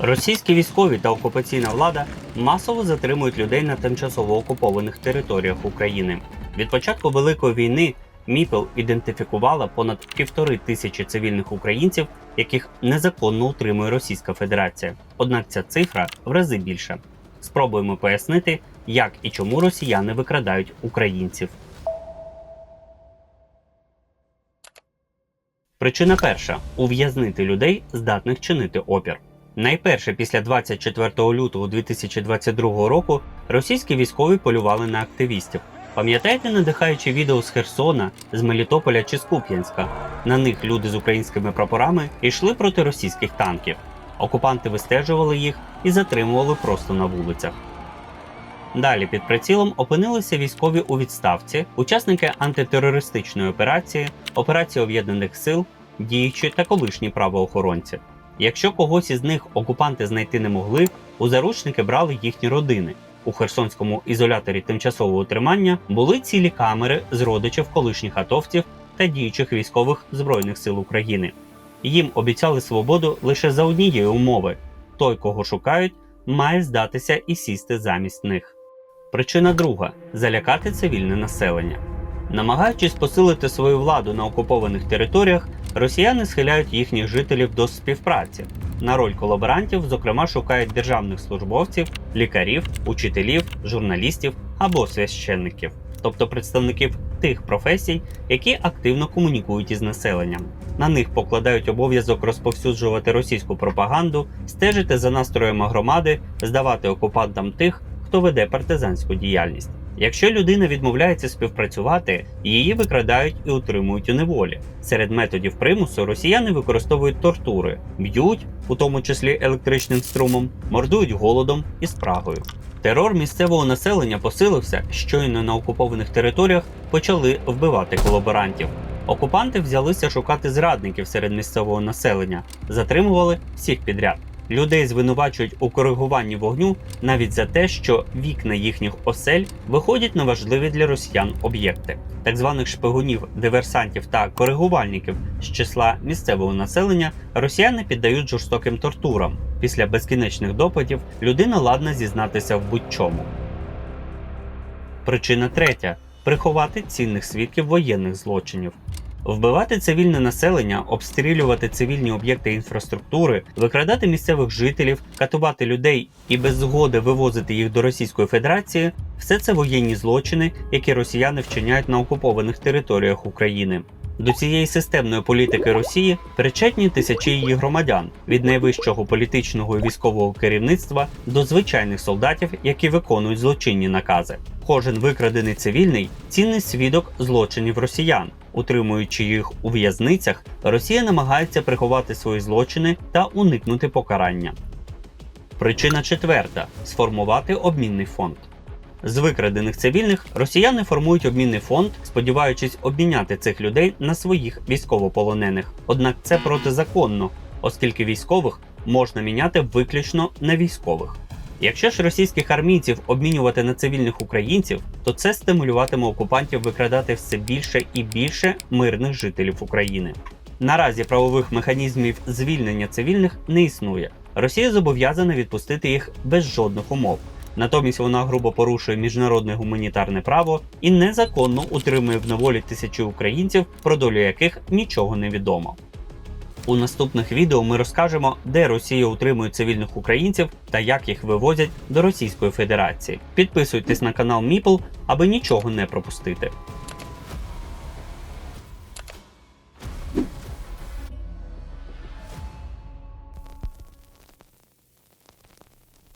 Російські військові та окупаційна влада масово затримують людей на тимчасово окупованих територіях України. Від початку Великої війни Міпел ідентифікувала понад півтори тисячі цивільних українців, яких незаконно утримує Російська Федерація. Однак ця цифра в рази більша. Спробуємо пояснити, як і чому росіяни викрадають українців. Причина перша ув'язнити людей, здатних чинити опір. Найперше після 24 лютого 2022 року російські військові полювали на активістів. Пам'ятаєте надихаючі відео з Херсона, з Мелітополя чи з Куп'янська? На них люди з українськими прапорами йшли проти російських танків. Окупанти вистежували їх і затримували просто на вулицях. Далі під прицілом опинилися військові у відставці, учасники антитерористичної операції, операції об'єднаних сил, діючі та колишні правоохоронці. Якщо когось із них окупанти знайти не могли, у заручники брали їхні родини. У Херсонському ізоляторі тимчасового тримання були цілі камери з родичів колишніх атовців та діючих військових Збройних сил України. Їм обіцяли свободу лише за однієї умови: той, кого шукають, має здатися і сісти замість них. Причина друга залякати цивільне населення. Намагаючись посилити свою владу на окупованих територіях, росіяни схиляють їхніх жителів до співпраці. На роль колаборантів, зокрема, шукають державних службовців, лікарів, учителів, журналістів або священників, тобто представників тих професій, які активно комунікують із населенням. На них покладають обов'язок розповсюджувати російську пропаганду, стежити за настроями громади, здавати окупантам тих, хто веде партизанську діяльність. Якщо людина відмовляється співпрацювати, її викрадають і утримують у неволі. Серед методів примусу росіяни використовують тортури, б'ють, у тому числі електричним струмом, мордують голодом і спрагою. Терор місцевого населення посилився, щойно на окупованих територіях почали вбивати колаборантів. Окупанти взялися шукати зрадників серед місцевого населення, затримували всіх підряд. Людей звинувачують у коригуванні вогню навіть за те, що вікна їхніх осель виходять на важливі для росіян об'єкти. Так званих шпигунів, диверсантів та коригувальників з числа місцевого населення росіяни піддають жорстоким тортурам. Після безкінечних допитів людина ладна зізнатися в будь-чому. Причина третя приховати цінних свідків воєнних злочинів. Вбивати цивільне населення, обстрілювати цивільні об'єкти інфраструктури, викрадати місцевих жителів, катувати людей і без згоди вивозити їх до Російської Федерації все це воєнні злочини, які росіяни вчиняють на окупованих територіях України. До цієї системної політики Росії причетні тисячі її громадян від найвищого політичного і військового керівництва до звичайних солдатів, які виконують злочинні накази. Кожен викрадений цивільний цінний свідок злочинів росіян. Утримуючи їх у в'язницях, Росія намагається приховати свої злочини та уникнути покарання. Причина четверта сформувати обмінний фонд. З викрадених цивільних росіяни формують обмінний фонд, сподіваючись обміняти цих людей на своїх військовополонених. Однак це протизаконно, оскільки військових можна міняти виключно на військових. Якщо ж російських армійців обмінювати на цивільних українців, то це стимулюватиме окупантів викрадати все більше і більше мирних жителів України. Наразі правових механізмів звільнення цивільних не існує. Росія зобов'язана відпустити їх без жодних умов. Натомість вона грубо порушує міжнародне гуманітарне право і незаконно утримує в неволі тисячі українців, про долю яких нічого не відомо. У наступних відео ми розкажемо, де Росія утримує цивільних українців та як їх вивозять до Російської Федерації. Підписуйтесь на канал Міпл, аби нічого не пропустити.